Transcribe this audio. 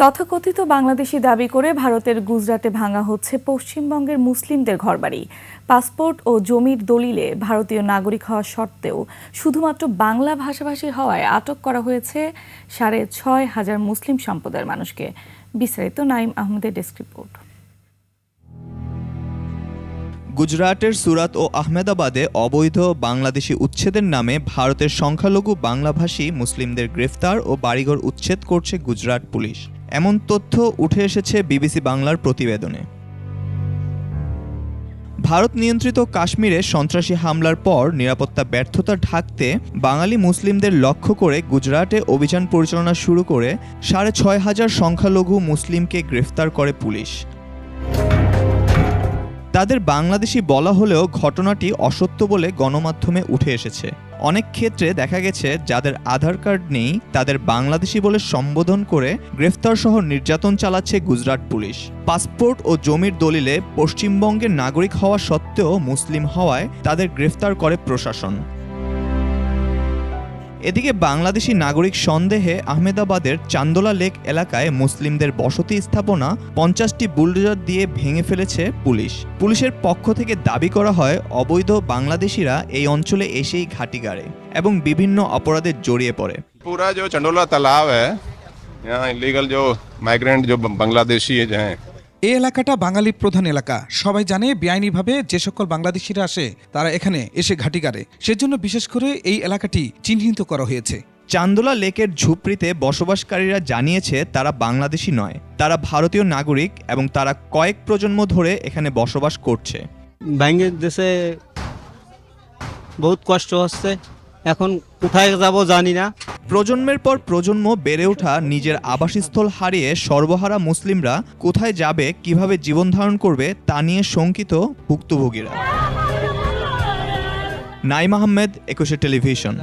তথাকথিত বাংলাদেশি দাবি করে ভারতের গুজরাটে ভাঙা হচ্ছে পশ্চিমবঙ্গের মুসলিমদের ঘরবাড়ি। পাসপোর্ট ও জমির দলিলে ভারতীয় নাগরিক হওয়া সত্ত্বেও শুধুমাত্র বাংলা ভাষাভাষী হওয়ায় আটক করা হয়েছে সাড়ে ছয় হাজার মুসলিম সম্প্রদায়ের মানুষকে। বিস্তারিত নাইম আহমেদের ডেস্ক রিপোর্ট। গুজরাটের সুরাত ও আহমেদাবাদে অবৈধ বাংলাদেশি উচ্ছেদের নামে ভারতের সংখ্যালঘু বাংলাভাষী মুসলিমদের গ্রেফতার ও বাড়িঘর উচ্ছেদ করছে গুজরাট পুলিশ। এমন তথ্য উঠে এসেছে বিবিসি বাংলার প্রতিবেদনে। ভারত নিয়ন্ত্রিত কাশ্মীরে সন্ত্রাসী হামলার পর নিরাপত্তা ব্যর্থতা ঢাকতে বাঙালি মুসলিমদের লক্ষ্য করে গুজরাটে অভিযান পরিচালনা শুরু করে সাড়ে ছয় হাজার সংখ্যালঘু মুসলিমকে গ্রেফতার করে পুলিশ। তাদের বাংলাদেশি বলা হলেও ঘটনাটি অসত্য বলে গণমাধ্যমে উঠে এসেছে। অনেক ক্ষেত্রে দেখা গেছে যাদের আধার কার্ড নেই, তাদের বাংলাদেশি বলে সম্বোধন করে গ্রেফতার সহ নির্যাতন চালাচ্ছে গুজরাট পুলিশ। পাসপোর্ট ও জমির দলিলে পশ্চিমবঙ্গের নাগরিক হওয়া সত্ত্বেও মুসলিম হওয়ায় তাদের গ্রেফতার করে প্রশাসন। এদিকে বাংলাদেশি নাগরিক সন্দেহে আহমেদাবাদের চান্দোলা লেক এলাকায় মুসলিমদের বসতি স্থাপনা পঞ্চাশটি বুলডোজার দিয়ে ভেঙে ফেলেছে পুলিশ। পুলিশের পক্ষ থেকে দাবি করা হয়, অবৈধ বাংলাদেশিরা এই অঞ্চলে এসেই ঘাঁটি গাড়ে এবং বিভিন্ন অপরাধে জড়িয়ে পড়ে। পুরা যে চন্ডোলা তালাব হ্যাঁ ইলিগাল যে মাইগ্রেন্ট যে বাংলাদেশি হ্যাঁ এই এলাকাটা বাঙালি প্রধান এলাকা। সবাই জানে বেআইনিভাবে যে সকল বাংলাদেশিরা আসে তারা এখানে এসে ঘাঁটি গাড়ে। সেজন্য বিশেষ করে এই এলাকাটি চিহ্নিত করা হয়েছে। চান্দোলা লেকের ঝুপড়িতে বসবাসকারীরা জানিয়েছে তারা বাংলাদেশি নয়। তারা ভারতীয় নাগরিক এবং তারা কয়েক প্রজন্ম ধরে এখানে বসবাস করছে। ব্যাঙ্গের দেশে বহুত কষ্ট হচ্ছে। এখন কোথায় যাব জানি না। প্রজন্মের পর প্রজন্ম বেড়ে ওঠা নিজের আবাসস্থল হারিয়ে সর্বহারা মুসলিমরা কোথায় যাবে, কীভাবে জীবন ধারণ করবে, তা নিয়ে শঙ্কিত ভুক্তভোগীরা। নাইম আহমেদ, একুশে টেলিভিশন।